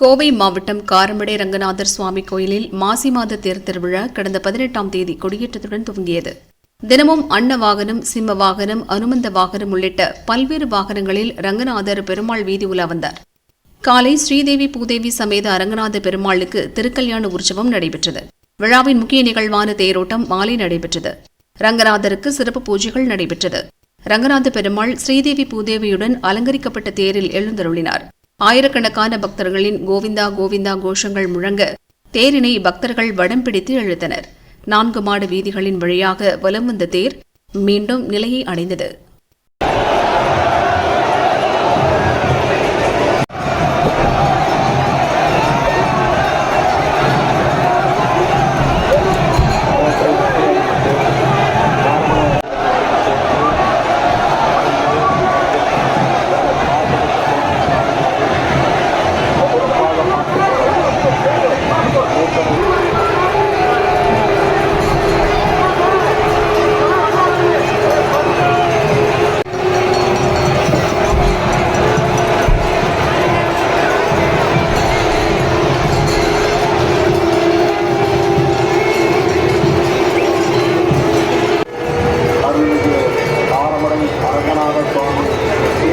கோவை மாவட்டம் காரமடை ரங்கநாதர் சுவாமி கோயிலில் மாசி மாத தேர் திருவிழா கடந்த பதினெட்டாம் தேதி கொடியேற்றத்துடன் துவங்கியது. தினமும் அன்ன வாகனம் சிம்ம வாகனம் அனுமந்த வாகனம் உள்ளிட்ட பல்வேறு வாகனங்களில் ரங்கநாதர் பெருமாள் வீதி உலா வந்தார். காலை ஸ்ரீதேவி பூதேவி சமேத அரங்கநாத பெருமாளுக்கு திருக்கல்யாண உற்சவம் நடைபெற்றது. விழாவின் முக்கிய நிகழ்வான தேரோட்டம் மாலை நடைபெற்றது. ரங்கநாதருக்கு சிறப்பு பூஜைகள் நடைபெற்றது. ரங்கநாத பெருமாள் ஸ்ரீதேவி பூதேவியுடன் அலங்கரிக்கப்பட்ட தேரில் எழுந்தருளினார். ஆயிரக்கணக்கான பக்தர்களின் கோவிந்தா கோவிந்தா கோஷங்கள் முழங்க தேரினை பக்தர்கள் வடம் பிடித்து இழுத்தனர். நான்கு மாடு வீதிகளின் வழியாக வலம் வந்த தேர் மீண்டும் நிலையை அடைந்தது. சுவாமி அரங்கநாத சுவாமி